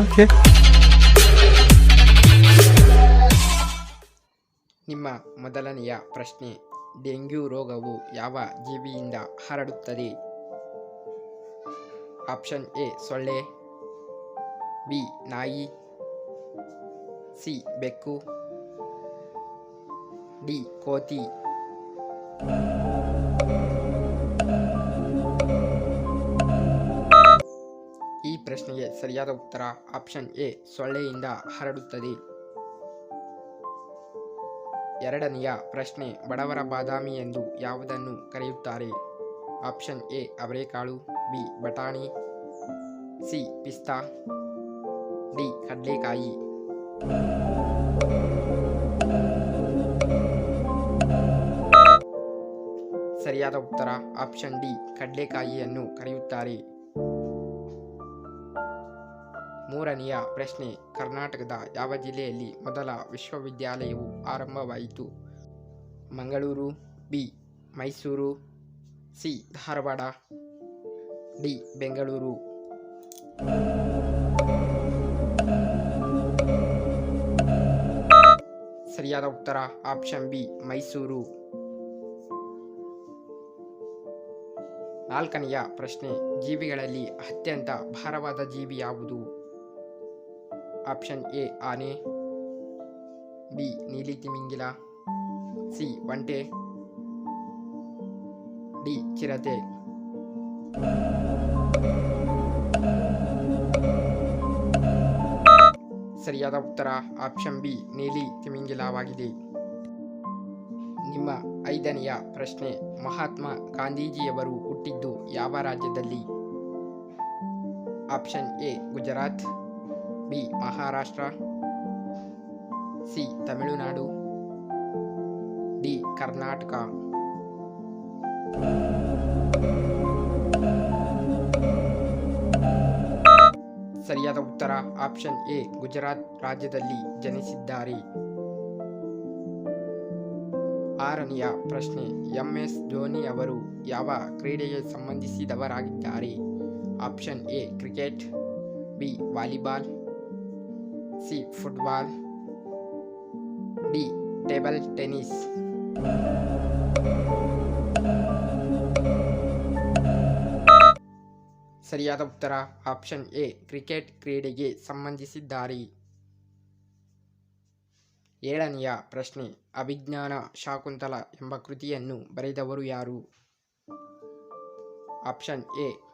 Okay ನಿಮ್ಮ ಮೊದಲನೆಯ ಪ್ರಶ್ನೆ, ಡೆಂಗ್ಯೂ ರೋಗವು ಯಾವ ಜೀವಿಯಿಂದ ಹರಡುತ್ತದೆ? ಆಪ್ಷನ್ ಎ, ಸೊಳ್ಳೆ, ಬಿ, ನಾಯಿ, ಸಿ, ಬೆಕ್ಕು, ಡಿ, ಕೋತಿ. ಸರಿಯಾದ ಉತ್ತರ ಆಪ್ಷನ್ ಎ, ಸೊಳ್ಳೆಯಿಂದ ಹರಡುತ್ತದೆ. ಎರಡನೆಯ ಪ್ರಶ್ನೆ, ಬಡವರ ಬಾದಾಮಿ ಎಂದು ಯಾವುದನ್ನು ಕರೆಯುತ್ತಾರೆ? ಆಪ್ಷನ್ ಎ, ಅವರೆಕಾಳು. ಬಿ, ಬಟಾಣಿ. ಸಿ, ಪಿಸ್ತಾ. ಡಿ, ಕಡಲೆಕಾಯಿ. ಸರಿಯಾದ ಉತ್ತರ ಆಪ್ಷನ್ ಡಿ, ಕಡಲೆಕಾಯಿಯನ್ನು ಕರೆಯುತ್ತಾರೆ. ಮೂರನೆಯ ಪ್ರಶ್ನೆ, ಕರ್ನಾಟಕದ ಯಾವ ಜಿಲ್ಲೆಯಲ್ಲಿ ಮೊದಲ ವಿಶ್ವವಿದ್ಯಾಲಯವು ಆರಂಭವಾಯಿತು? Mangaluru, B, Mysuru, C, Dharwad, D, Bengaluru. ಸರಿಯಾದ ಉತ್ತರ, ಆಪ್ಷನ್ ಬಿ, ಮೈಸೂರು. ನಾಲ್ಕನೆಯ ಪ್ರಶ್ನೆ, ಜೀವಿಗಳಲ್ಲಿ ಅತ್ಯಂತ ಭಾರವಾದ ಜೀವಿ ಯಾವುದು? ಆಪ್ಷನ್ ಎ ಆನೆ ಬಿ ನೀಲಿ ತಿಮಿಂಗಿಲ ಸಿ ಒಂಟೆ ಡಿ ಚಿರತೆ ಸರಿಯಾದ ಉತ್ತರ ಆಪ್ಷನ್ ಬಿ ನೀಲಿ ತಿಮಿಂಗಿಲವಾಗಿದೆ ನಿಮ್ಮ ಐದನೆಯ ಪ್ರಶ್ನೆ, ಮಹಾತ್ಮ ಗಾಂಧೀಜಿಯವರು ಹುಟ್ಟಿದ್ದು ಯಾವ ರಾಜ್ಯದಲ್ಲಿ? Option A Gujarat B. Maharashtra, C. Tamil Nadu, D. Karnataka. ಸರಿಯಾದ ಉತ್ತರ ಆಪ್ಷನ್ ಎ. ಗುಜರಾತ್ ರಾಜ್ಯದಲ್ಲಿ ಜನಿಸಿದ್ದಾರೆ. ಆರನೆಯ ಪ್ರಶ್ನೆ, ಎಂ. ಎಸ್. ಧೋನಿ ಅವರು ಯಾವ ಕ್ರೀಡೆಗೆ ಸಂಬಂಧಿಸಿದವರಾಗಿದ್ದಾರೆ? Option A. Cricket, B. Volleyball C football D table tennis ಸರಿಯಾದ ಉತ್ತರ ಆಪ್ಷನ್ ಎ ಕ್ರಿಕೆಟ್ ಕ್ರೀಡೆಗೆ ಸಂಬಂಧಿಸಿದ್ದಾರೆ. ಏಳನೆಯ ಪ್ರಶ್ನೆ, ಅಭಿಜ್ಞಾನ ಶಾಕುಂತಲ ಎಂಬ ಕೃತಿಯನ್ನು ಬರೆದವರು ಯಾರು? Option A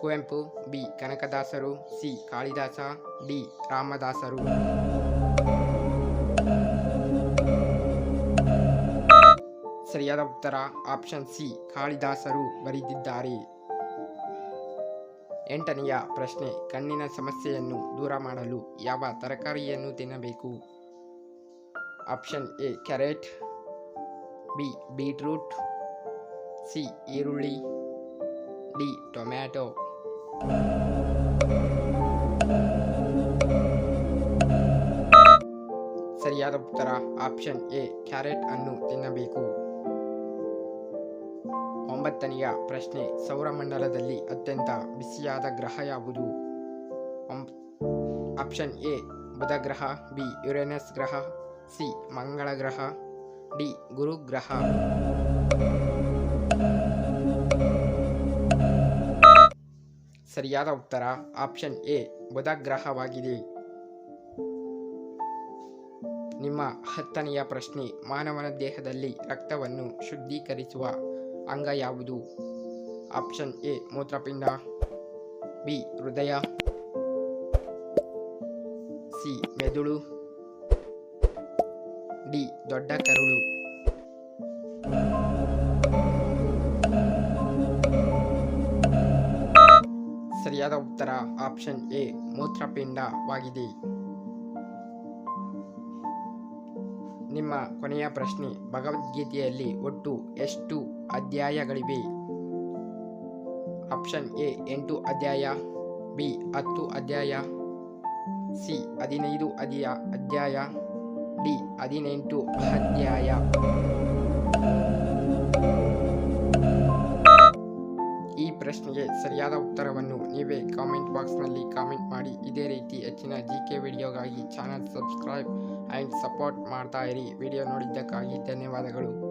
Kuvempu, B. ಕನಕದಾಸರು, ಸಿ. ಕಾಳಿದಾಸ, ಡಿ. ರಾಮದಾಸರು. ಸರಿಯಾದ ಉತ್ತರ, ಆಪ್ಷನ್ ಸಿ. ಕಾಳಿದಾಸರು ಬರೆದಿದ್ದಾರೆ. ಎಂಟನೆಯ ಪ್ರಶ್ನೆ, ಕಣ್ಣಿನ ಸಮಸ್ಯೆಯನ್ನು ದೂರ ಮಾಡಲು ಯಾವ ತರಕಾರಿಯನ್ನು ತಿನ್ನಬೇಕು? Option A, carrot, B. Beetroot, C. ಈರುಳ್ಳಿ, ಡಿ. ಟೊಮ್ಯಾಟೊ. ಸರಿಯಾದ ಉತ್ತರ. ಆಪ್ಷನ್ ಎ, ಕ್ಯಾರೆಟ್ ಅನ್ನು ತಿನ್ನಬೇಕು. ಒಂಬತ್ತನೆಯ ಪ್ರಶ್ನೆ, ಸೌರಮಂಡಲದಲ್ಲಿ ಅತ್ಯಂತ ಬಿಸಿಯಾದ ಗ್ರಹ ಯಾವುದು? ಆಪ್ಷನ್ ಎ ಬುಧ ಗ್ರಹ ಬಿ, ಯುರೇನಸ್ ಗ್ರಹ, ಸಿ ಮಂಗಳ ಗ್ರಹ ಡಿ ಗುರು ಗ್ರಹ ಸರಿಯಾದ ಉತ್ತರ, ಆಪ್ಷನ್ ಎ ಬುಧ ಗ್ರಹವಾಗಿದೆ ನಿಮ್ಮ ಹತ್ತನೆಯ ಪ್ರಶ್ನೆ, ಮಾನವನ ದೇಹದಲ್ಲಿ ರಕ್ತವನ್ನು ಶುದ್ಧೀಕರಿಸುವ ಅಂಗ ಯಾವುದು? ಆಪ್ಷನ್ ಎ, ಮೂತ್ರಪಿಂಡ. ಬಿ, ಹೃದಯ. ಸಿ, ಮೆದುಳು. ಡಿ, ದೊಡ್ಡ ಕರುಳು. ಸರಿಯಾದ ಉತ್ತರ ಆಪ್ಷನ್ ಎ, ಮೂತ್ರಪಿಂಡವಾಗಿದೆ. ನಿಮ್ಮ ಕೊನೆಯ ಪ್ರಶ್ನೆ, ಭಗವದ್ಗೀತೆಯಲ್ಲಿ ಒಟ್ಟು ಎಷ್ಟು ಅಧ್ಯಾಯಗಳಿವೆ? ಆಪ್ಷನ್ ಎ, ಎಂಟು ಅಧ್ಯಾಯ, ಬಿ, ಹತ್ತು ಅಧ್ಯಾಯ, ಸಿ, ಹದಿನೈದು ಅಧಿಯ ಅಧ್ಯಾಯ, ಡಿ, ಹದಿನೆಂಟು ಅಧ್ಯಾಯ. ಪ್ರಶ್ನೆಗೆ ಸರಿಯಾದ ಉತ್ತರವನ್ನು ನೀವೇ ಕಾಮೆಂಟ್ ಬಾಕ್ಸ್ನಲ್ಲಿ ಕಾಮೆಂಟ್ ಮಾಡಿ. ಇದೇ ರೀತಿ ಹೆಚ್ಚಿನ ಜಿ ಕೆ ವಿಡಿಯೋಗಾಗಿ ಚಾನಲ್ ಸಬ್ಸ್ಕ್ರೈಬ್ ಆ್ಯಂಡ್ ಸಪೋರ್ಟ್ ಮಾಡ್ತಾ ಇರಿ. ವಿಡಿಯೋ ನೋಡಿದ್ದಕ್ಕಾಗಿ ಧನ್ಯವಾದಗಳು.